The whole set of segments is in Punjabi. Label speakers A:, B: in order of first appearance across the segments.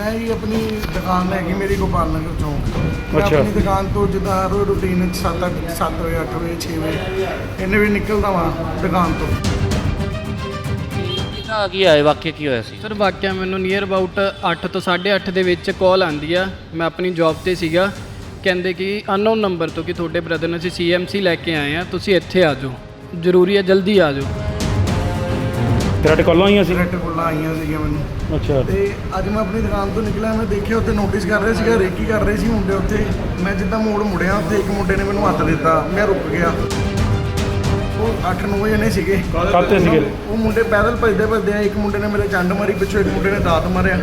A: ਮੈਂ ਜੀ ਆਪਣੀ ਦੁਕਾਨ ਹੈਗੀ ਮੇਰੀ ਗੋਪਾਲ ਨਗਰ ਚੌਂਕ ਮੈਂ
B: ਅੱਛਾ।
A: ਆਪਣੀ ਦੁਕਾਨ ਤੋਂ ਜਿੱਦਾਂ ਰੋਜ਼ ਰੂਟੀਨ ਵਿੱਚ 7 ਅੱਠ 7 ਵਜੇ 8 ਵਜੇ 6 ਵਜੇ ਇੰਨੇ ਵਜੇ ਨਿਕਲਦਾ ਵਾਂ ਦੁਕਾਨ ਤੋਂ।
C: ਕਿਹਦਾ ਕੀ ਹੋਇਆ ਵਾਕਿਆ ਕੀ ਹੋਇਆ ਸੀ?
D: ਸਰ ਵਾਕਿਆ ਮੈਨੂੰ ਨੀਅਰ ਅਬਾਊਟ 8 ਤੋਂ 8:30 ਦੇ ਵਿੱਚ ਕਾਲ ਆਂਦੀ ਆ। ਮੈਂ ਆਪਣੀ ਜੌਬ ਤੇ ਸੀਗਾ। ਕਹਿੰਦੇ ਕਿ ਅਨਨੋਨ ਨੰਬਰ ਤੋਂ ਕਿ ਤੁਹਾਡੇ ਬ੍ਰਦਰ ਨੂੰ ਅਸੀਂ ਸੀਐਮਸੀ ਲੈ ਕੇ ਆਏ ਆ। ਤੁਸੀਂ ਇੱਥੇ ਆ ਜਾਓ। ਜ਼ਰੂਰੀ ਹੈ ਜਲਦੀ ਆ ਜਾਓ।
B: ਤੇਰੇ ਕੋਲੋਂ ਆਈਆਂ ਸੀ?
A: ਡਾਇਰੈਕਟ ਕੋਲਾਂ ਆਈਆਂ ਸੀਗੀਆਂ ਮੈਨੂੰ।
B: ਅੱਛਾ।
A: ਤੇ ਅੱਜ ਮੈਂ ਆਪਣੀ ਦੁਕਾਨ ਤੋਂ ਨਿਕਲਿਆ ਮੈਂ ਦੇਖਿਆ ਉੱਥੇ ਨੋਟਿਸ ਕਰ ਰਹੇ ਸੀਗਾ ਰੇਕੀ ਕਰ ਰਹੇ ਸੀ ਮੁੰਡੇ ਉੱਥੇ। ਮੈਂ ਜਿੱਦਾਂ ਮੋੜ ਮੁੜਿਆ ਉੱਥੇ ਇੱਕ ਮੁੰਡੇ ਨੇ ਮੈਨੂੰ ਹੱਥ ਦਿੱਤਾ ਮੈਂ ਰੁਕ ਗਿਆ। ਉਹ 8-9 ਜਣੇ ਸੀਗੇ।
B: ਕਾਹਤੇ ਸੀਗੇ?
A: ਉਹ ਮੁੰਡੇ ਪੈਦਲ ਭੱਜਦੇ ਭੱਜਦੇ ਆਏ ਇੱਕ ਮੁੰਡੇ ਨੇ ਮੇਰੇ ਚੰਡ ਮਾਰੀ ਪਿੱਛੋਂ ਇੱਕ ਮੁੰਡੇ ਨੇ ਦਾਤ ਮਾਰਿਆ।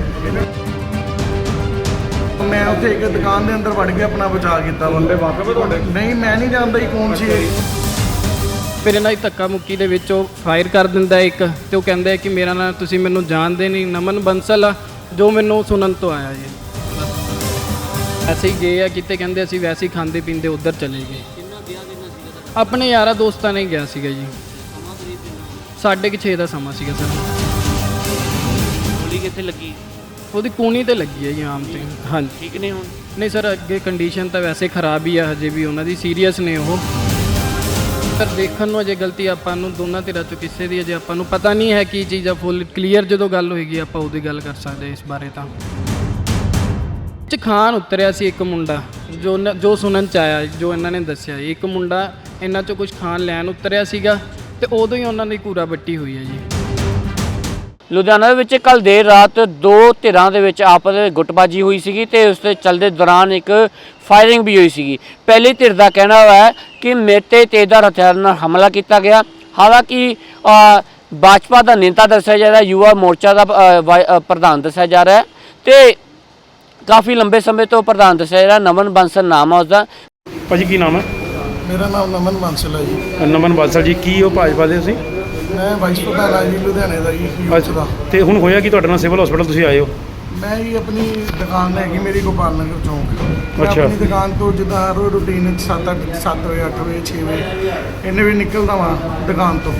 A: ਮੈਂ ਉੱਥੇ ਇੱਕ ਦੁਕਾਨ ਦੇ ਅੰਦਰ ਵੜ ਕੇ ਆਪਣਾ ਬਚਾਅ ਕੀਤਾ ਬੰਦੇ ਵਾਕਫ ਤੁਹਾਡੇ? ਨਹੀਂ ਮੈਂ ਨਹੀਂ ਜਾਣਦਾ ਹੀ ਕੌਣ ਸੀ ਇਹ।
D: ਫਿਰ ਇਹਨਾਂ ਦੀ ਧੱਕਾ ਮੁੱਕੀ ਦੇ ਵਿੱਚ ਉਹ ਫਾਇਰ ਕਰ ਦਿੰਦਾ ਇੱਕ ਤੇ ਉਹ ਕਹਿੰਦਾ ਹੈ ਕਿ ਮੇਰਾ ਨਾਂ ਤੁਸੀਂ ਮੈਨੂੰ ਜਾਣਦੇ ਨਹੀਂ ਨਮਨ ਬੰਸਲ ਆ ਜੋ ਮੈਨੂੰ ਸੁਣਨ ਤੋਂ ਆਇਆ ਜੀ। ਅਸੀਂ ਗਏ ਆ ਕਿਤੇ ਕਹਿੰਦੇ ਅਸੀਂ ਵੈਸੇ ਹੀ ਖਾਂਦੇ ਪੀਂਦੇ ਉੱਧਰ ਚਲੇ ਗਏ।
C: ਕਿੰਨਾ ਗਿਆ ਕਿੰਨਾ ਸੀਗਾ
D: ਆਪਣੇ ਯਾਰਾਂ ਦੋਸਤਾਂ ਨੇ ਗਿਆ ਸੀਗਾ ਜੀ। ਸਾਢੇ ਕੁ ਛੇ ਦਾ ਸਮਾਂ ਸੀਗਾ ਸਰ।
C: ਗੋਲੀ ਕਿੱਥੇ ਲੱਗੀ?
D: ਉਹਦੀ ਕੂਣੀ ਤੇ ਲੱਗੀ ਹੈ ਜੀ ਆਮ ਤੇ। ਹਾਂਜੀ।
C: ਠੀਕ ਨੇ ਹੁਣ?
D: ਨਹੀਂ ਸਰ ਅੱਗੇ ਕੰਡੀਸ਼ਨ ਤਾਂ ਵੈਸੇ ਖਰਾਬ ਹੀ ਆ ਹਜੇ ਵੀ ਉਹਨਾਂ ਦੀ ਸੀਰੀਅਸ ਨੇ ਉਹ। ਪਰ ਦੇਖਣ ਨੂੰ ਅਜੇ ਗਲਤੀ ਆਪਾਂ ਨੂੰ ਦੋਨਾਂ ਧਿਰਾਂ ਚੋਂ ਕਿਸੇ ਦੀ ਅਜੇ ਆਪਾਂ ਨੂੰ ਪਤਾ ਨਹੀਂ ਹੈ ਕੀ ਚੀਜ਼ ਆ ਫੁੱਲ ਕਲੀਅਰ ਜਦੋਂ ਗੱਲ ਹੋਏਗੀ, ਆਪਾਂ ਉਹਦੀ ਗੱਲ ਕਰ ਸਕਦੇ ਇਸ ਬਾਰੇ ਤਾਂ। ਚ ਖਾਨ ਉਤਰਿਆ ਸੀ ਇੱਕ ਮੁੰਡਾ, ਜੋ ਜੋ ਸੁਣਨ ਚ ਆਇਆ, ਜੋ ਇਹਨਾਂ ਨੇ ਦੱਸਿਆ। ਇੱਕ ਮੁੰਡਾ ਇਹਨਾਂ ਚੋਂ ਕੁਝ ਖਾਨ ਲੈਣ ਉਤਰਿਆ ਸੀਗਾ ਤੇ ਉਦੋਂ ਹੀ ਉਹਨਾਂ ਦੀ ਕੂਰਾ ਬੱਟੀ ਹੋਈ ਹੈ ਜੀ।
C: ਲੁਧਿਆਣਾ ਦੇ ਵਿੱਚ ਕੱਲ ਦੇਰ ਰਾਤ ਦੋ ਧਿਰਾਂ ਦੇ ਵਿੱਚ ਆਪਸ ਵਿੱਚ ਗੁੱਟਬਾਜੀ ਹੋਈ ਸੀਗੀ ਤੇ ਉਸ ਦੇ ਚੱਲਦੇ ਦੌਰਾਨ ਇੱਕ ਫਾਇਰਿੰਗ ਵੀ ਹੋਈ ਸੀਗੀ। ਪਹਿਲੀ ਧਿਰ ਦਾ ਕਹਿਣਾ ਹੈ ਕਿ ਮੇਰੇ ਤੇ ਤੇਜ਼ਧਾਰ ਹਥਿਆਰ ਨਾਲ ਹਮਲਾ ਕੀਤਾ ਗਿਆ। ਹਾਲਾਂਕਿ ਭਾਜਪਾ ਦਾ ਨੇਤਾ ਦੱਸਿਆ ਜਾ ਰਿਹਾ ਯੁਵਾ ਮੋਰਚਾ ਦਾ ਪ੍ਰਧਾਨ ਦੱਸਿਆ ਜਾ ਰਿਹਾ ਤੇ ਕਾਫੀ ਲੰਬੇ ਸਮੇਂ ਤੋਂ ਪ੍ਰਧਾਨ ਦੱਸਿਆ ਜਾ ਰਿਹਾ ਨਮਨ ਬੰਸਲ ਨਾਮ ਹੈ ਉਸਦਾ।
B: ਭਾਜੀ ਕੀ ਨਾਮ ਹੈ?
A: ਮੇਰਾ ਨਾਮ ਨਮਨ ਬਾਂਸਲ ਹੈ ਜੀ।
B: ਨਮਨ ਬਾਦਸ਼ਾਹ ਜੀ ਕੀ ਉਹ ਭਾਜਪਾ ਦੇ ਤੁਸੀਂ?
A: ਮੈਂ ਵਾਈਸ ਪ੍ਰਧਾਨ ਹਾਂ ਜੀ ਲੁਧਿਆਣੇ ਦਾ ਜੀ ਯੂਥ ਦਾ।
B: ਤੇ ਹੁਣ ਹੋਇਆ ਕੀ ਤੁਹਾਡੇ ਨਾਲ? ਸਿਵਲ ਹਸਪੀਟਲ ਤੁਸੀਂ ਆਏ ਹੋ।
A: ਮੈਂ ਜੀ ਆਪਣੀ ਦੁਕਾਨ ਹੈਗੀ ਮੇਰੀ ਗੋਪਾਲ ਨਗਰ ਚੌਂਕ। ਮੈਂ
B: ਅੱਛਾ।
A: ਆਪਣੀ ਦੁਕਾਨ ਤੋਂ ਜਿੱਦਾਂ ਰੋਜ਼ ਰੂਟੀਨ ਵਿੱਚ 7 ਅੱਠ 7 ਵਜੇ 8 ਵਜੇ 6 ਵਜੇ ਇੰਨੇ ਵਜੇ ਨਿਕਲਦਾ ਵਾਂ ਦੁਕਾਨ ਤੋਂ।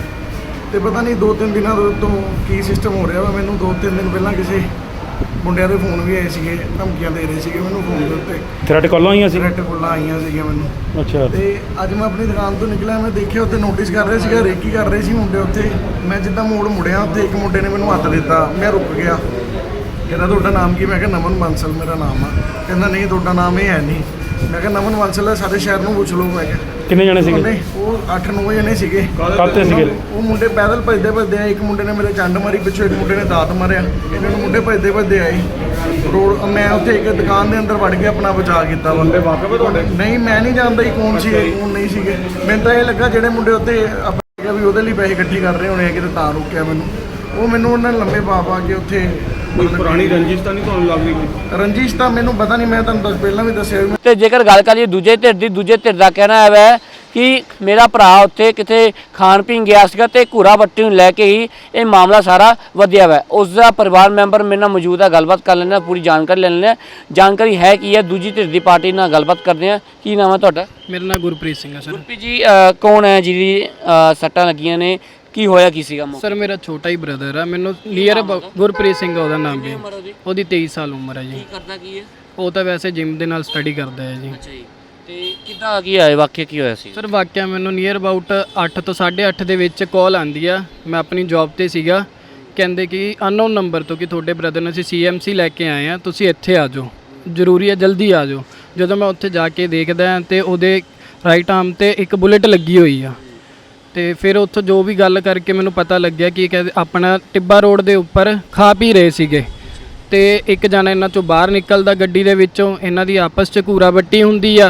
A: ਤੇ ਪਤਾ ਨਹੀਂ ਦੋ ਤਿੰਨ ਦਿਨਾਂ ਤੋਂ ਤੋਂ ਕੀ ਸਿਸਟਮ ਹੋ ਰਿਹਾ ਵਾ। ਮੈਨੂੰ ਦੋ ਤਿੰਨ ਦਿਨ ਪਹਿਲਾਂ ਕਿਸੇ ਮੁੰਡਿਆਂ ਦੇ ਫੋਨ ਵੀ ਆਏ ਸੀਗੇ ਧਮਕੀਆਂ ਦੇ ਰਹੇ ਸੀਗੇ ਮੈਨੂੰ ਫੋਨ ਦੇ ਉੱਤੇ।
B: ਤੇਰੇ ਕੋਲੋਂ ਆਈਆਂ ਸੀ?
A: ਡਾਇਰੈਕਟ ਕੋਲਾਂ ਆਈਆਂ ਸੀਗੀਆਂ ਮੈਨੂੰ।
B: ਅੱਛਾ।
A: ਤੇ ਅੱਜ ਮੈਂ ਆਪਣੀ ਦੁਕਾਨ ਤੋਂ ਨਿਕਲਿਆ ਮੈਂ ਦੇਖਿਆ ਉੱਥੇ ਨੋਟਿਸ ਕਰ ਰਹੇ ਸੀਗਾ ਰੇਕੀ ਕਰ ਰਹੇ ਸੀ ਮੁੰਡੇ ਉੱਥੇ। ਮੈਂ ਜਿੱਦਾਂ ਮੋੜ ਮੁੜਿਆ ਉੱਥੇ ਇੱਕ ਮੁੰਡੇ ਨੇ ਮੈਨੂੰ ਹੱਥ ਦਿੱਤਾ ਮੈਂ ਰੁਕ ਗਿਆ। ਕਹਿੰਦਾ ਤੁਹਾਡਾ ਨਾਮ ਕੀ? ਮੈਂ ਕਿਹਾ ਨਮਨ ਬਾਂਸਲ ਮੇਰਾ ਨਾਮ ਆ। ਕਹਿੰਦਾ ਨਹੀਂ ਤੁਹਾਡਾ ਨਾਮ ਇਹ ਹੈ ਨਹੀਂ। ਮੈਂ ਕਿਹਾ ਨਮਨ ਬਾਂਸਲ ਸਾਰੇ ਸ਼ਹਿਰ ਨੂੰ ਪੁੱਛ ਲਓ ਮੈਂ ਕਿਹਾ।
B: ਕਿੰਨੇ ਜਣੇ ਸੀਗੇ?
A: ਉਹਨੇ ਉਹ 8-9 ਜਣੇ ਸੀਗੇ।
B: ਕਾਹਤੇ ਸੀਗੇ?
A: ਉਹ ਮੁੰਡੇ ਪੈਦਲ ਭੱਜਦੇ ਭੱਜਦੇ ਆਏ ਇੱਕ ਮੁੰਡੇ ਨੇ ਮੇਰੇ ਚੰਡ ਮਾਰੀ ਪਿੱਛੋਂ ਇੱਕ ਮੁੰਡੇ ਨੇ ਦਾਤ ਮਾਰਿਆ। ਇਹਨਾਂ ਨੂੰ ਮੁੰਡੇ ਭੱਜਦੇ ਭੱਜਦੇ ਆਏ। ਰੋਡ ਮੈਂ ਉੱਥੇ ਇੱਕ ਦੁਕਾਨ ਦੇ ਅੰਦਰ ਵੜ ਕੇ ਆਪਣਾ ਬਚਾਅ ਕੀਤਾ। ਬੰਦੇ ਵਾਕਫ ਤੁਹਾਡੇ? ਨਹੀਂ ਮੈਂ ਨਹੀਂ ਜਾਣਦਾ ਹੀ ਕੌਣ ਸੀ ਇਹ, ਕੌਣ ਨਹੀਂ ਸੀਗੇ। ਮੈਨੂੰ ਤਾਂ ਇਹ ਲੱਗਾ ਜਿਹੜੇ ਮੁੰਡੇ ਉੱਥੇ ਆਪਾਂ ਕਿਹਾ ਵੀ ਉਹਦੇ ਲਈ ਪੈਸੇ ਇਕੱਠੇ ਕਰ ਰਹੇ ਹੋਣੇ ਆ ਕਿਤੇ ਤਾਂ ਰੁਕਿਆ ਮੈਨੂੰ। ਉਹ ਮੈਨੂੰ ਉਹਨਾਂ ਨੇ ਲੰਮੇ ਪਾ ਪਾ ਕੇ ਉੱਥੇ
E: ਕੋਈ ਪੁਰਾਣੀ ਰੰਜਿਸ਼ ਤਾਂ ਨਹੀਂ ਤੁਹਾਨੂੰ ਲੱਗਦੀ
A: ਰੰਜੀਸ਼ ਤਾਂ ਮੈਨੂੰ ਪਤਾ ਨਹੀਂ ਮੈਂ ਤੁਹਾਨੂੰ ਦੱਸ ਪਹਿਲਾਂ ਵੀ ਦੱਸਿਆ ਵੀ
C: ਤੇ ਜੇਕਰ ਗੱਲ ਕਰੀਏ ਦੂਜੇ ਧਿਰ ਦੀ ਦੂਜੇ ਧਿਰ ਦਾ ਕਹਿਣਾ ਹੈ ਵੈ ਕਿ ਮੇਰਾ ਭਰਾ ਉੱਥੇ ਕਿਤੇ ਖਾਣ ਪੀਣ ਗਿਆ ਸੀਗਾ ਤੇ ਘੂਰਾ ਬੱਟੀ ਨੂੰ ਲੈ ਕੇ ਹੀ ਇਹ ਮਾਮਲਾ ਸਾਰਾ ਵਧਿਆ ਵੈ। ਉਸ ਦਾ ਪਰਿਵਾਰ ਮੈਂਬਰ ਮੇਰੇ ਨਾਲ ਮੌਜੂਦ ਹੈ ਗੱਲਬਾਤ ਕਰ ਲੈਂਦੇ ਹਾਂ ਪੂਰੀ ਜਾਣਕਾਰੀ ਲੈ ਲੈਂਦੇ ਹਾਂ ਜਾਣਕਾਰੀ ਹੈ ਕੀ ਹੈ ਦੂਜੀ ਧਿਰ ਦੀ ਪਾਰਟੀ ਨਾਲ ਗੱਲਬਾਤ ਕਰਦੇ ਹਾਂ ਕੀ ਨਾਮ ਹੈ ਤੁਹਾਡਾ?
D: ਮੇਰਾ ਨਾਮ ਗੁਰਪ੍ਰੀਤ ਸਿੰਘ ਹੈ ਸਰ।
C: ਗੁਰਪ੍ਰੀਤ ਜੀ ਅ, ਕੌਣ ਹੈ ਜਿਹਦੀ ਅ, ਸੱਟਾਂ ਲੱਗੀਆਂ ਨੇ? ਕੀ ਹੋਇਆ ਕੀ ਸੀਗਾ ਮੌਕੇ
D: ਸਰ ਮੇਰਾ ਛੋਟਾ ਹੀ ਬ੍ਰਦਰ ਆ। ਮੈਨੂੰ ਨੀਅਰ ਗੁਰਪ੍ਰੀਤ ਸਿੰਘ ਆ ਉਹਦਾ ਨਾਮ ਜੀ। ਉਹਦੀ? 23 ਸਾਲ ਉਮਰ ਹੈ ਜੀ।
C: ਕਰਦਾ ਕੀ ਹੈ?
D: ਉਹ ਤਾਂ ਵੈਸੇ ਜਿਮ ਦੇ ਨਾਲ ਸਟੱਡੀ ਕਰਦਾ ਹੈ ਜੀ।
C: ਅੱਛਾ ਜੀ। ਤੇ ਕਿੱਦਾਂ ਕੀ ਵਾਕਿਆ ਕੀ ਹੋਇਆ ਸੀ?
D: ਸਰ ਵਾਕਿਆ ਮੈਨੂੰ ਨੀਅਰ ਅਬਾਊਟ 8 ਤੋਂ 8:30 ਦੇ ਵਿੱਚ ਕਾਲ ਆਂਦੀ ਆ। ਮੈਂ ਆਪਣੀ ਜੌਬ ਤੇ ਸੀਗਾ। ਕਹਿੰਦੇ ਕਿ ਅਨਨੋਨ ਨੰਬਰ ਤੋਂ ਕਿ ਤੁਹਾਡੇ ਬ੍ਰਦਰ ਨੂੰ ਅਸੀਂ ਸੀਐਮਸੀ ਲੈ ਕੇ ਆਏ ਆ। ਤੁਸੀਂ ਇੱਥੇ ਆ ਜਾਓ। ਜ਼ਰੂਰੀ ਹੈ ਜਲਦੀ ਆ ਜਾਓ। ਜਦੋਂ ਮੈਂ ਉੱਥੇ ਜਾ ਕੇ ਦੇਖਦਾ ਤੇ ਉਹਦੇ ਰਾਈਟ ਆਰਮ ਤੇ ਇੱਕ ਬੁਲੇਟ ਲੱਗੀ ਹੋਈ ਆ। ਤੇ ਫਿਰ ਉੱਥੋਂ ਜੋ ਵੀ ਗੱਲ ਕਰਕੇ ਮੈਨੂੰ ਪਤਾ ਲੱਗਿਆ ਕਿ ਇਹ ਕਹਿੰਦੇ ਆਪਣਾ ਟਿੱਬਾ ਰੋਡ ਦੇ ਉੱਪਰ ਖਾ ਪੀ ਰਹੇ ਸੀਗੇ। ਤੇ ਇੱਕ ਜਣਾ ਇਹਨਾਂ ਚੋਂ ਬਾਹਰ ਨਿਕਲਦਾ ਗੱਡੀ ਦੇ ਵਿੱਚੋਂ, ਇਹਨਾਂ ਦੀ ਆਪਸ 'ਚ ਘੂਰਾ ਬੱਟੀ ਹੁੰਦੀ ਆ।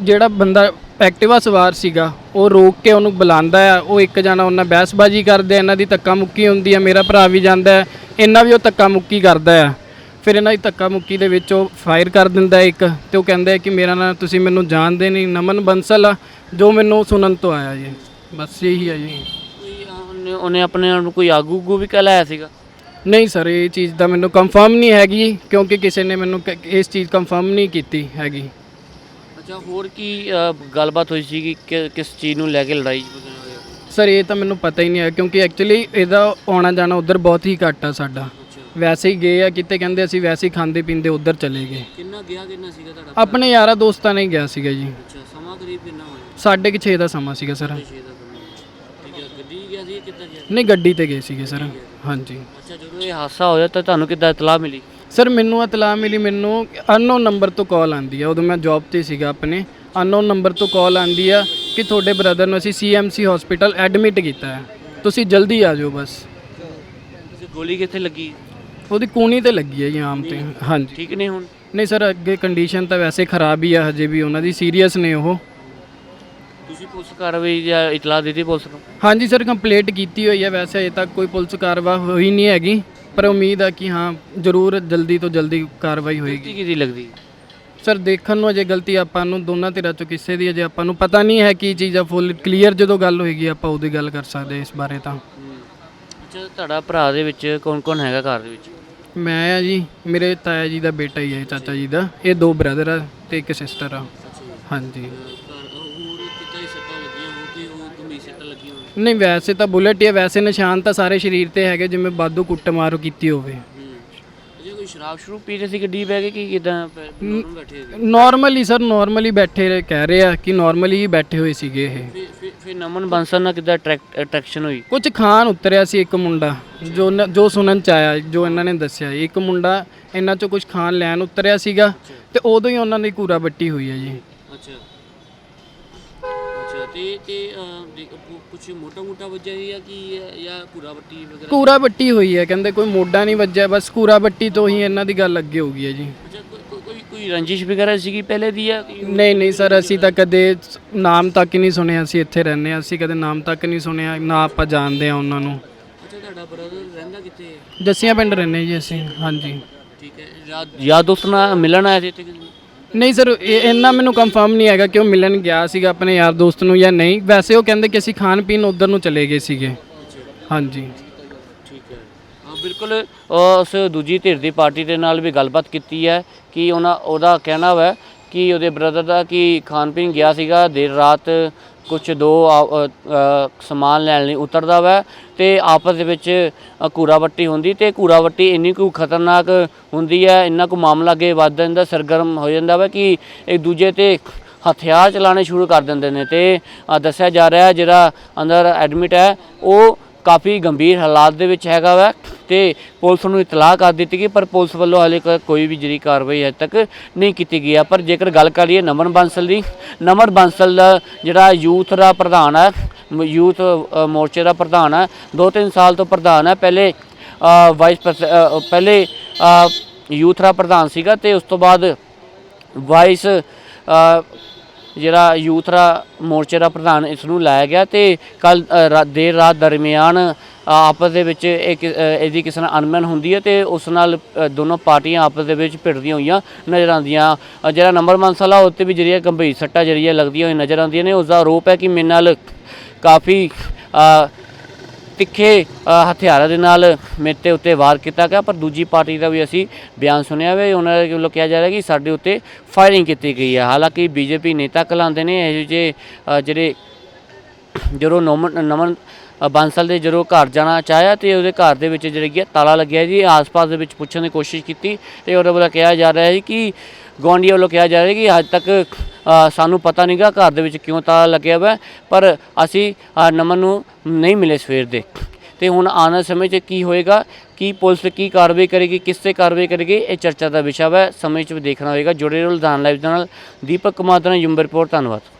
D: ਜਿਹੜਾ ਬੰਦਾ ਐਕਟਿਵਾ ਸਵਾਰ ਸੀਗਾ, ਉਹ ਰੋਕ ਕੇ ਉਹਨੂੰ ਬੁਲਾਉਂਦਾ ਆ। ਉਹ ਇੱਕ ਜਣਾ ਉਹਨਾਂ ਬਹਿਸਬਾਜ਼ੀ ਕਰਦੇ ਇਹਨਾਂ ਦੀ ਧੱਕਾ ਮੁੱਕੀ ਹੁੰਦੀ ਆ, ਮੇਰਾ ਭਰਾ ਵੀ ਜਾਂਦਾ ਹੈ ਇਹਨਾਂ ਵੀ ਉਹ ਧੱਕਾ ਮੁੱਕੀ ਕਰਦਾ ਆ। ਫਿਰ ਇਹਨਾਂ ਦੀ ਧੱਕਾ ਮੁੱਕੀ ਦੇ ਵਿੱਚ ਉਹ ਫਾਇਰ ਕਰ ਦਿੰਦਾ ਇੱਕ ਤੇ ਉਹ ਕਹਿੰਦਾ ਕਿ ਮੇਰਾ ਨਾਂ ਤੁਸੀਂ ਮੈਨੂੰ ਜਾਣਦੇ ਨਹੀਂ, ਨਮਨ ਬੰਸਲ ਆ, ਜੋ ਮੈਨੂੰ ਸੁਣਨ ਤੋਂ ਆਇਆ ਜੀ। ਬਸ ਇਹੀ ਹੈ ਜੀ।
C: ਕੋਈ, ਉਹਨੇ- ਉਹਨੇ ਆਪਣੇ ਆਪ ਨੂੰ ਕੋਈ ਆਗੂ ਗੂ ਵੀ ਕਹਿਲਾਇਆ ਸੀਗਾ?
D: ਨਹੀਂ ਸਰ ਇਹ ਚੀਜ਼ ਦਾ ਮੈਨੂੰ ਕੰਫਰਮ ਨਹੀਂ ਹੈਗੀ ਕਿਉਂਕਿ ਕਿਸੇ ਨੇ ਮੈਨੂੰ ਕ- ਇਸ ਚੀਜ਼ ਕੰਫਰਮ ਨਹੀਂ ਕੀਤੀ ਹੈਗੀ।
C: ਅੱਛਾ ਹੋਰ ਕੀ ਗੱਲਬਾਤ ਹੋਈ ਸੀ ਕਿ ਕਿਸ ਚੀਜ਼ ਨੂੰ ਲੈ ਕੇ ਲੜਾਈ ਵਗੈਰਾ ਹੋਈ
D: ਸਰ ਇਹ ਤਾਂ ਮੈਨੂੰ ਪਤਾ ਹੀ ਨਹੀਂ ਹੈ ਕਿਉਂਕਿ ਐਕਚੁਅਲੀ ਇਹਦਾ ਆਉਣਾ ਜਾਣਾ ਉਧਰ ਬਹੁਤ ਹੀ ਘੱਟ ਆ ਸਾਡਾ। ਵੈਸੇ ਹੀ ਗਏ ਆ ਕਿਤੇ ਕਹਿੰਦੇ ਅਸੀਂ ਵੈਸੇ ਹੀ ਖਾਂਦੇ ਪੀਂਦੇ ਉੱਧਰ ਚਲੇ ਗਏ।
C: ਕਿੰਨਾ ਗਿਆ ਕਿੰਨਾ ਸੀਗਾ ਤੁਹਾਡਾ?
D: ਆਪਣੇ ਯਾਰਾਂ ਦੋਸਤਾਂ ਨੇ ਗਿਆ ਸੀਗਾ ਜੀ।
C: ਅੱਛਾ ਸਮਾਂ ਕਰੀਬ ਕਿੰਨਾ ਹੋਇਆ?
D: ਸਾਢੇ ਕੁ ਛੇ ਦਾ ਸਮਾਂ ਸੀਗਾ ਸਰ।
C: 6 ਦਾ ਸਮਾਂ ਠੀਕ ਹੈ ਗੱਡੀ ਗਿਆ ਸੀ ਕਿੱਦਾਂ ਗਿਆ
D: ਨਹੀਂ ਗੱਡੀ ਤੇ ਗਏ ਸੀਗੇ ਸਰ। ਹਾਂਜੀ।
C: ਅੱਛਾ ਜਦੋਂ ਇਹ ਹਾਦਸਾ ਹੋਇਆ ਤਾਂ ਤੁਹਾਨੂੰ ਕਿੱਦਾਂ ਇਤਲਾਹ ਮਿਲੀ?
D: ਸਰ ਮੈਨੂੰ ਇਤਲਾਹ ਮਿਲੀ ਮੈਨੂੰ ਅਨਨੋਨ ਨੰਬਰ ਤੋਂ ਕਾਲ ਆਂਦੀ ਆ। ਉਦੋਂ ਮੈਂ ਜੌਬ ਤੇ ਸੀਗਾ ਆਪਣੇ। ਅਨਨੋਨ ਨੰਬਰ ਤੋਂ ਕਾਲ ਆਂਦੀ ਆ ਕਿ ਤੁਹਾਡੇ ਬ੍ਰਦਰ ਨੂੰ ਅਸੀਂ ਸੀਐਮਸੀ ਹਸਪੀਟਲ ਐਡਮਿਟ ਕੀਤਾ ਹੈ। ਤੁਸੀਂ ਜਲਦੀ ਆ ਜਾਓ ਬਸ।
C: ਤੁਸੀਂ ਗੋਲੀ ਕਿੱਥੇ ਲੱਗੀ?
D: ਉਹਦੀ ਕੂਣੀ ਤੇ ਲੱਗੀ ਹੈ ਜੀ ਆਮ ਤੇ। ਹਾਂਜੀ।
C: ਠੀਕ ਨੇ ਹੁਣ?
D: ਨਹੀਂ ਸਰ ਅੱਗੇ ਕੰਡੀਸ਼ਨ ਤਾਂ ਵੈਸੇ ਖਰਾਬ ਹੀ ਆ ਹਜੇ ਵੀ ਉਹਨਾਂ ਦੀ ਸੀਰੀਅਸ ਨੇ ਉਹ।
C: ਤੁਸੀਂ ਪੁਲਿਸ ਕਾਰਵਾਈ ਜਾਂ ਇਤਲਾਹ ਦਿੱਤੀ ਪੁਲਿਸ ਨੂੰ?
D: ਹਾਂਜੀ ਸਰ ਕੰਪਲੀਟ ਕੀਤੀ ਹੋਈ ਹੈ ਵੈਸੇ ਅਜੇ ਤੱਕ ਕੋਈ ਪੁਲਿਸ ਕਾਰਵਾਈ ਹੋਈ ਨਹੀਂ ਹੈਗੀ ਪਰ ਉਮੀਦ ਆ ਕਿ ਹਾਂ ਜ਼ਰੂਰ ਜਲਦੀ ਤੋਂ ਜਲਦੀ ਕਾਰਵਾਈ ਹੋਏਗੀ।
C: ਕੀ ਕਿਹਦੀ ਲੱਗਦੀ?
D: ਸਰ ਦੇਖਣ ਨੂੰ ਅਜੇ ਗਲਤੀ ਆਪਾਂ ਨੂੰ ਦੋਨਾਂ ਧਿਰਾਂ ਚੋਂ ਕਿਸੇ ਦੀ ਅਜੇ ਆਪਾਂ ਨੂੰ ਪਤਾ ਨਹੀਂ ਹੈ ਕੀ ਚੀਜ਼ ਆ ਫੁੱਲ ਕਲੀਅਰ ਜਦੋਂ ਗੱਲ ਹੋਏਗੀ ਆਪਾਂ ਉਹਦੀ ਗੱਲ ਕਰ ਸਕਦੇ ਇਸ ਬਾਰੇ ਤਾਂ।
C: ਅੱਛਾ ਤੁਹਾਡਾ ਭਰਾ ਦੇ ਵਿੱਚ ਕੌਣ ਕੌਣ ਹੈਗਾ ਘਰ ਦੇ ਵਿੱਚ?
D: ਮੈਂ ਆ ਜੀ ਮੇਰੇ ਤਾਇਆ ਜੀ ਦਾ ਬੇਟਾ ਹੀ ਹੈ ਚਾਚਾ ਜੀ ਦਾ ਇਹ ਦੋ ਬ੍ਰਦਰ ਆ ਤੇ ਇੱਕ ਸਿਸਟਰ ਆ। ਹਾਂਜੀ
C: ਹੋਰ ਕਿੱਦਾਂ ਹੀ ਸੱਟਾਂ ਲੱਗੀਆਂ ਹੋ ਕਿ ਉਹ ਗੰਭੀਰ ਸੱਟਾਂ ਲੱਗੀਆਂ ਹੋਣ
D: ਨਹੀਂ ਵੈਸੇ ਤਾਂ ਬੁਲਟ ਹੀ ਵੈਸੇ ਨਿਸ਼ਾਨ ਤਾਂ ਸਾਰੇ ਸਰੀਰ ਤੇ ਹੈਗੇ ਜਿਵੇਂ ਬਾਦੂ ਕੁੱਟਮਾਰ ਕੀਤੀ ਹੋਵੇ।
C: ਜੇ ਕੋਈ ਸ਼ਰਾਬ ਸ਼ੁਰੂ ਪੀ ਰਹੇ ਸੀ ਗੱਡੀ ਬੈ ਕੇ ਕਿ ਕਿਦਾਂ ਬੈਠੇ ਹੋਏ?
D: ਨਾਰਮਲੀ ਸਰ ਨਾਰਮਲੀ ਬੈਠੇ ਰਹੇ- ਕਹਿ ਰਹੇ ਆ ਕਿ ਨਾਰਮਲੀ ਹੀ ਬੈਠੇ ਹੋਏ ਸੀਗੇ ਇਹ।
C: ਫਿਰ ਫਿਰ ਨਮਨ ਬੰਸਲ ਨਾਲ ਕਿਦਾਂ ਅਟਰੈਕਸ਼ਨ ਹੋਈ?
D: ਕੁਝ ਖਾਨ ਉਤਰਿਆ ਸੀ ਇੱਕ ਮੁੰਡਾ ਜੋ ਨ- ਜੋ ਸੁਣਨ ਚ ਆਇਆ ਜੋ ਇਹਨਾਂ ਨੇ ਦੱਸਿਆ। ਇੱਕ ਮੁੰਡਾ ਇਹਨਾਂ ਚੋਂ ਕੁਝ ਖਾਨ ਲੈਣ ਉਤਰਿਆ ਸੀਗਾ ਤੇ ਉਦੋਂ ਹੀ ਉਹਨਾਂ ਦੀ ਕੂਰਾ ਬੱਟੀ ਹੋਈ ਹੈ ਜੀ।
C: ਅੱਛਾ। ਤੇ ਤੇ ਕੁਝ ਮੋਟਾ ਮੋਟਾ ਵੱਜਿਆ ਜਾਂ ਕੀ ਜਾਂ ਪੂਰਾ ਬੱਟੀ ਵਗੈਰਾ
D: ਕੂਰਾ ਬੱਟੀ ਹੋਈ ਹੈ ਕਹਿੰਦੇ ਕੋਈ ਮੋਢਾ ਨਹੀਂ ਵੱਜਿਆ ਬਸ ਕੂਰਾ ਬੱਟੀ ਤੋਂ ਹੀ ਇਹਨਾਂ ਦੀ ਗੱਲ ਅੱਗੇ ਹੋ ਗਈ ਹੈ ਜੀ
C: ਅੱਛਾ ਕੋਈ- ਕੋਈ ਕੋਈ ਕੋਈ ਰੰਜਿਸ਼ ਵਗੈਰਾ ਸੀਗੀ ਪਹਿਲੇ ਦੀ ਕੀ?
D: ਨਹੀਂ ਨਹੀਂ ਸਰ ਅਸੀਂ ਤਾਂ ਕਦੇ ਸ- ਨਾਮ ਤੱਕ ਹੀ ਨਹੀਂ ਸੁਣਿਆ ਅਸੀਂ ਇੱਥੇ ਰਹਿੰਦੇ ਹਾਂ ਅਸੀਂ ਕਦੇ ਨਾਮ ਤੱਕ ਨਹੀਂ ਸੁਣਿਆ ਨਾ ਆਪਾਂ ਜਾਣਦੇ ਹਾਂ ਉਹਨਾਂ ਨੂੰ
C: ਅੱਛਾ ਤੁਹਾਡਾ ਬ੍ਰਦਰ ਰਹਿੰਦਾ ਕਿੱਥੇ ਹੈ
D: ਜੱਸੀਆਂ ਪਿੰਡ ਰਹਿੰਦੇ ਜੀ ਅਸੀਂ ਹਾਂਜੀ
C: ਠੀਕ ਹੈ ਯਾਦ ਯਾਦ ਦੋਸਤ ਨਾਲ ਮਿਲਣ ਆਏ ਸੀ ਇੱਥੇ ਨੂੰ?
D: ਨਹੀਂ ਸਰ, ਇਹ ਇੰਨਾ ਮੈਨੂੰ ਕੰਫਰਮ ਨਹੀਂ ਹੈਗਾ ਕਿ ਉਹ ਮਿਲਣ ਗਿਆ ਸੀਗਾ ਆਪਣੇ ਯਾਰ ਦੋਸਤ ਨੂੰ ਜਾਂ ਨਹੀਂ। ਵੈਸੇ ਉਹ ਕਹਿੰਦੇ ਕਿ ਅਸੀਂ ਖਾਣ ਪੀਣ ਉਧਰ ਨੂੰ ਚਲੇ ਗਏ ਸੀਗੇ। ਹਾਂਜੀ।
C: ਠੀਕ ਹੈ। ਬਿਲਕੁਲ ਉਸ ਦੂਜੀ ਧਿਰ ਦੀ ਪਾਰਟੀ ਦੇ ਨਾਲ ਵੀ ਗੱਲਬਾਤ ਕੀਤੀ ਹੈ ਕਿ ਉਹਨਾਂ, ਉਹਦਾ ਕਹਿਣਾ ਵਾ ਕਿ ਉਹਦੇ ਬ੍ਰਦਰ ਦਾ ਕਿ ਖਾਣ ਪੀਣ ਗਿਆ ਸੀਗਾ, ਦੇਰ ਰਾਤ ਕੁਝ ਦੋ ਆ- ਅ, ਅ, ਸਮਾਨ ਲੈਣ ਲਈ ਉਤਰਦਾ ਵਾ ਤੇ ਆਪਸ ਦੇ ਵਿੱਚ ਅ, ਵੱਟੀ ਹੁੰਦੀ ਤੇ ਕੂੜਾ ਵੱਟੀ ਇੰਨੀ ਕੁ ਖਤਰਨਾਕ ਹੁੰਦੀ ਹੈ ਇੰਨਾ ਕੁ ਮਾਮਲਾ ਅੱਗੇ ਵੱਧ ਜਾਂਦਾ ਸਰਗਰਮ ਹੋ ਜਾਂਦਾ ਵਾ ਕਿ ਇੱਕ ਦੂਜੇ ਤੇ ਹਥਿਆਰ ਚਲਾਣੇ ਸ਼ੁਰੂ ਕਰ ਦਿੰਦੇ ਨੇ ਤੇ ਅ, ਦੱਸਿਆ ਜਾ ਰਿਹਾ ਹੈ ਜਿਹੜਾ ਅੰਦਰ ਐਡਮਿਟ ਹੈ ਉਹ ਕਾਫੀ ਗੰਭੀਰ ਹਾਲਾਤ ਦੇ ਵਿੱਚ ਹੈਗਾ ਵਾ। ਤੇ ਪੁਲਿਸ ਨੂੰ ਇਤਲਾਹ ਕਰ ਦਿੱਤੀ ਗਈ, ਪਰ ਪੁਲਿਸ ਵੱਲੋਂ ਹਾਲੇ ਕ- ਕੋਈ ਵੀ ਜਿਹੜੀ ਕਾਰਵਾਈ ਅਜੇ ਤੱਕ ਨਹੀਂ ਕੀਤੀ ਗਈ ਹੈ ਪਰ ਜੇਕਰ ਗੱਲ ਕਰੀਏ ਨਮਨ ਬਾਂਸਲ ਦੀ, ਨਮਨ ਬਾਂਸਲ ਦਾ ਜਿਹੜਾ ਯੂਥ ਦਾ ਪ੍ਰਧਾਨ ਹੈ ਯੂਥ ਮੋਰਚੇ ਦਾ ਪ੍ਰਧਾਨ ਹੈ ਦੋ ਤਿੰਨ ਸਾਲ ਤੋਂ ਪ੍ਰਧਾਨ ਹੈ ਪਹਿਲੇ ਵਾਈਸ ਪ੍ਰੈਸ- ਪਹਿਲੇ ਯੂਥ ਦਾ ਪ੍ਰਧਾਨ ਸੀਗਾ ਤੇ ਉਸ ਤੋਂ ਬਾਅਦ ਵਾਈਸ ਜਿਹੜਾ ਯੂਥ ਰਾ ਮੋਰਚੇ ਦਾ ਪ੍ਰਧਾਨ ਇਸ ਨੂੰ ਲਾਇਆ ਗਿਆ ਤੇ ਕੱਲ ਦੇਰ ਰਾਤ ਦਰਮਿਆਨ ਆਪਸ ਦੇ ਵਿੱਚ ਇੱਕ ਇਹਦੀ ਕਿਸੇ ਨਾਲ ਅਨਮਨ ਹੁੰਦੀ ਹੈ ਤੇ ਉਸ ਨਾਲ ਦੋਨੋਂ ਪਾਰਟੀਆਂ ਆਪਸ ਦੇ ਵਿੱਚ ਭਿੜਦੀਆਂ ਹੋਈਆਂ ਨਜ਼ਰ ਆਉਂਦੀਆਂ। ਜਿਹੜਾ ਨੰਬਰ ਮਸਲਾ ਉੱਤੇ ਵੀ ਜਿਹੜੀਆਂ ਗੰਭੀਰ ਸੱਟਾਂ ਜਿਹੜੀਆਂ ਲੱਗਦੀਆਂ ਹੋਈਆਂ ਨਜ਼ਰ ਆਉਂਦੀਆਂ ਨੇ, ਉਸ ਦਾ ਆਰੋਪ ਹੈ ਕਿ ਮੇਰੇ ਨਾਲ ਕਾਫੀ ਤਿੱਖੇ ਹਥਿਆਰਾਂ ਦੇ ਨਾਲ ਮੇਰੇ ਤੇ ਉੱਤੇ ਵਾਰ ਕੀਤਾ ਗਿਆ, ਪਰ ਦੂਜੀ ਪਾਰਟੀ ਦਾ ਵੀ ਅਸੀਂ ਬਿਆਨ ਸੁਣਿਆ ਵੇ, ਉਹਨਾਂ ਦੇ ਵੱਲੋਂ ਕਿਹਾ ਜਾ ਰਿਹਾ ਕਿ ਸਾਡੇ ਉੱਤੇ ਫਾਇਰਿੰਗ ਕੀਤੀ ਗਈ ਹੈ। ਹਾਲਾਂਕਿ ਬੀਜੇਪੀ ਨੇਤਾ ਕਲਾਉਂਦੇ ਨੇ, ਇਹੋ ਜਿਹੇ ਜਿਹੜੇ, ਜਦੋਂ ਨਮਨ ਨਮਨ ਬਾਂਸਲ ਦੇ ਜਦੋਂ ਘਰ ਜਾਣਾ ਚਾਹਿਆ ਤੇ ਉਹਦੇ ਘਰ ਦੇ ਵਿੱਚ ਜਿਹੜੀ ਕਿ ਤਾਲਾ ਲੱਗਿਆ ਜੀ, ਆਸ-ਪਾਸ ਦੇ ਵਿੱਚ ਪੁੱਛਣ ਦੀ ਕੋਸ਼ਿਸ਼ ਕੀਤੀ ਤੇ ਉਹਦੇ ਵੱਲੋਂ ਕਿਹਾ ਜਾ ਰਿਹਾ ਹੈ ਕਿ ਗੁਆਂਢੀਆਂ ਵੱਲੋਂ ਕਿਹਾ ਜਾ ਰਿਹਾ ਕਿ ਅੱਜ ਤੱਕ ਸਾਨੂੰ ਪਤਾ ਨਹੀਂਗਾ ਘਰ ਦੇ ਵਿੱਚ ਕਿਉਂ ਤਾਲਾ ਲੱਗਿਆ ਹੋਇਆ ਪਰ ਅਸੀਂ ਨਮਨ ਨੂੰ ਨਹੀਂ ਮਿਲੇ ਸਵੇਰ ਦੇ। ਤੇ ਹੁਣ ਆਉਣ ਵਾਲੇ ਸਮੇਂ 'ਚ ਕੀ ਹੋਏਗਾ, ਕੀ ਪੁਲਿਸ ਕੀ ਕਾਰਵਾਈ ਕਰੇਗੀ, ਕਿਸ ਤੇ ਕਾਰਵਾਈ ਕਰੇਗੀ, ਇਹ ਚਰਚਾ ਦਾ ਵਿਸ਼ਾ ਹੈ ਸਮੇਂ 'ਚ ਵੀ ਦੇਖਣਾ ਹੋਏਗਾ। ਜੁੜੇ ਰਹੋ ਲੁਧਿਆਣਾ ਲਾਈਵ ਦੇ ਨਾਲ। ਦੀਪਕ ਕੁਮਾਰ ਦਾ ਯੂਮ ਰਿਪੋਰਟ ਧੰਨਵਾਦ।